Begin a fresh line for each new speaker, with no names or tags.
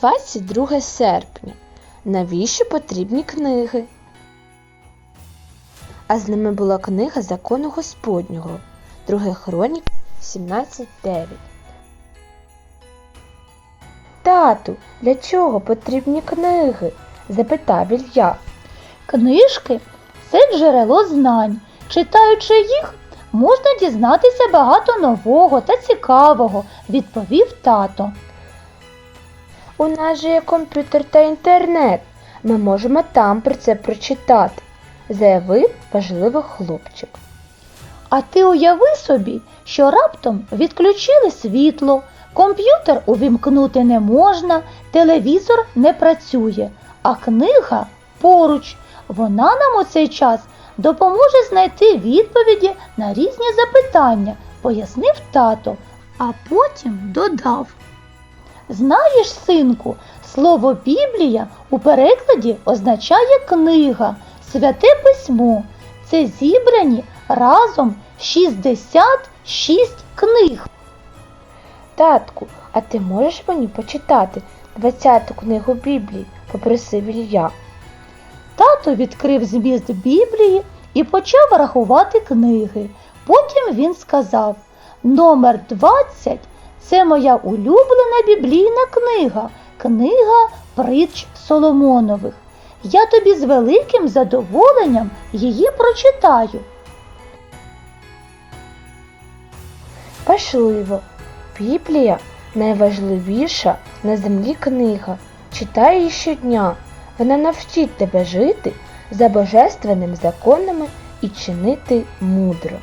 22 серпня. Навіщо потрібні книги? А з ними була книга закону Господнього, 2 Хронік 17.9. Тату, для чого потрібні книги? запитав Ілля.
Книжки це джерело знань. Читаючи їх, можна дізнатися багато нового та цікавого, відповів тато.
У нас же є комп'ютер та інтернет. Ми можемо там про це прочитати, заявив важливо хлопчик.
А ти уяви собі, що раптом відключили світло, комп'ютер увімкнути не можна, телевізор не працює, а книга поруч. Вона нам у цей час допоможе знайти відповіді на різні запитання, пояснив тато, а потім додав. Знаєш, синку, слово Біблія у перекладі означає книга, святе письмо. Це зібрані разом 66 книг.
Татку, а ти можеш мені почитати 20-ту книгу Біблії? попросив Ілля.
Тато відкрив зміст Біблії і почав рахувати книги. Потім він сказав: Номер 20 це моя улюблена біблійна книга, книга притч Соломонових. Я тобі з великим задоволенням її прочитаю.
Важливо. Біблія найважливіша на землі книга. Читай її щодня. Вона навчить тебе жити за божественними законами і чинити мудро.